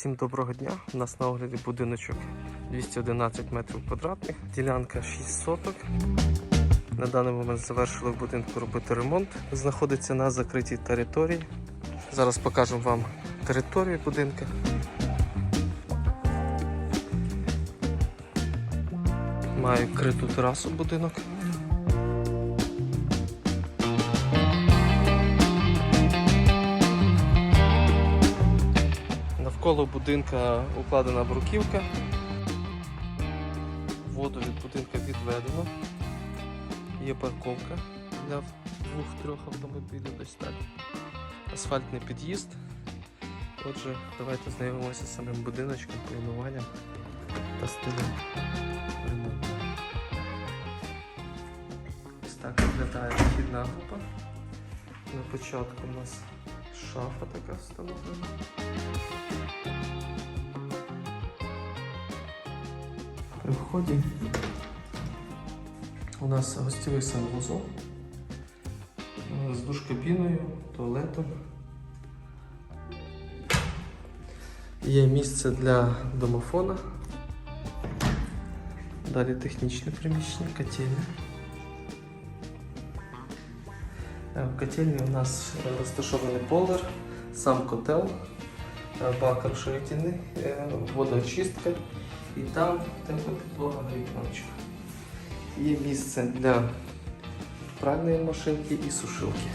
Всім доброго дня. У нас на огляді будиночок 211 метрів квадратних, ділянка 6 соток. На даний момент завершили в будинку робити ремонт. Знаходиться на закритій території. Зараз покажемо вам територію будинку. Має криту терасу будинок. Навколо будинка укладена бруківка. Воду від будинка відведено. Є парковка для двох-трьох автомобілів десь так. Асфальтний під'їзд. Отже, давайте знайомимося з самим будиночком, плануванням та стилем ремонту. Ось так виглядає вхідна група. На початку у нас шафа така встановлена. При вході у нас гостєвий санвузол з душ-кабіною, туалетом. Є місце для домофона. Далі технічне приміщення, котельня. В котельні у нас е, розташований полер, сам котел, е, бак розширительний, е, водоочистка і там на віконечко. Є місце для пральної машинки і сушилки.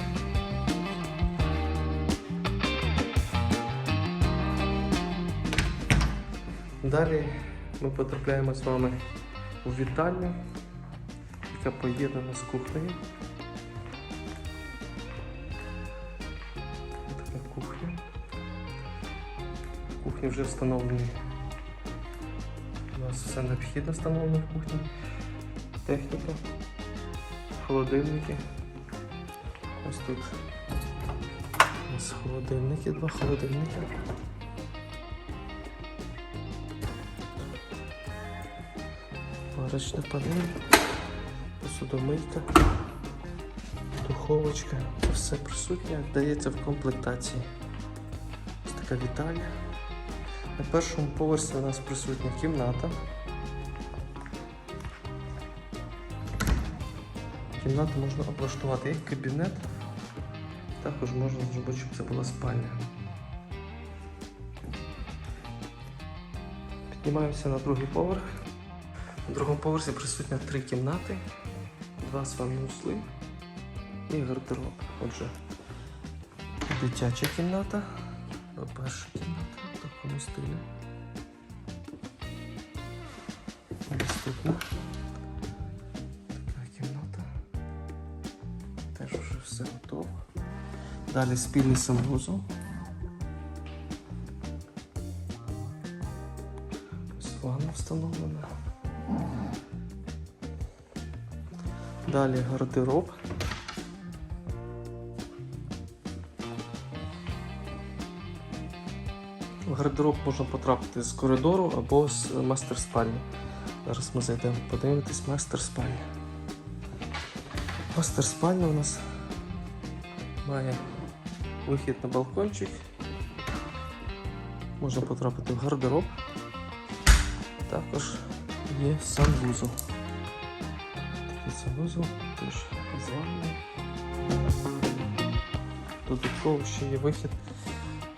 Далі ми потрапляємо з вами у вітальню, яка поєднана з кухнею. Кухні вже встановлені. У нас все необхідно встановлено в кухні. Техніка, холодильники. Ось тут у нас холодильники, два холодильники. Варочна панель, посудомийка, духовочка. Це все присутнє, дається в комплектації. Ось така вітальня. На першому поверсі у нас присутня кімната. Кімнату можна облаштувати як кабінет, також можна зробити, щоб це була спальня. Піднімаємося на другий поверх. На другому поверсі присутня три кімнати, два санвузли і гардероб. Отже, дитяча кімната, перша такому стилі. Наступна така кімната. Теж вже все готово. Далі спільний санвузол. Ось ванна встановлена. Далі гардероб. Гардероб можна потрапити з коридору або з мастер спальні. Зараз ми зайдемо подивитись мастер спальня. Мастер спальня у нас має вихід на балкончик. Можна потрапити в гардероб. Також є санвузол. Такий санвузол теж з ванною. Додатково ще є вихід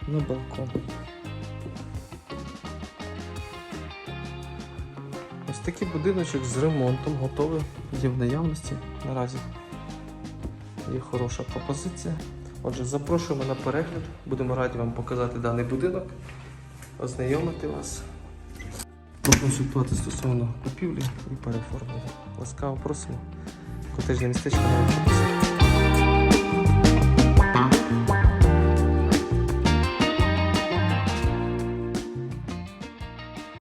на балкон. Ось такий будиночок з ремонтом готовий, є в наявності наразі. Є хороша пропозиція. Отже, запрошуємо на перегляд. Будемо раді вам показати даний будинок, ознайомити вас, проконсультувати стосовно купівлі і переоформлення. Ласкаво просимо. Котежне містечко на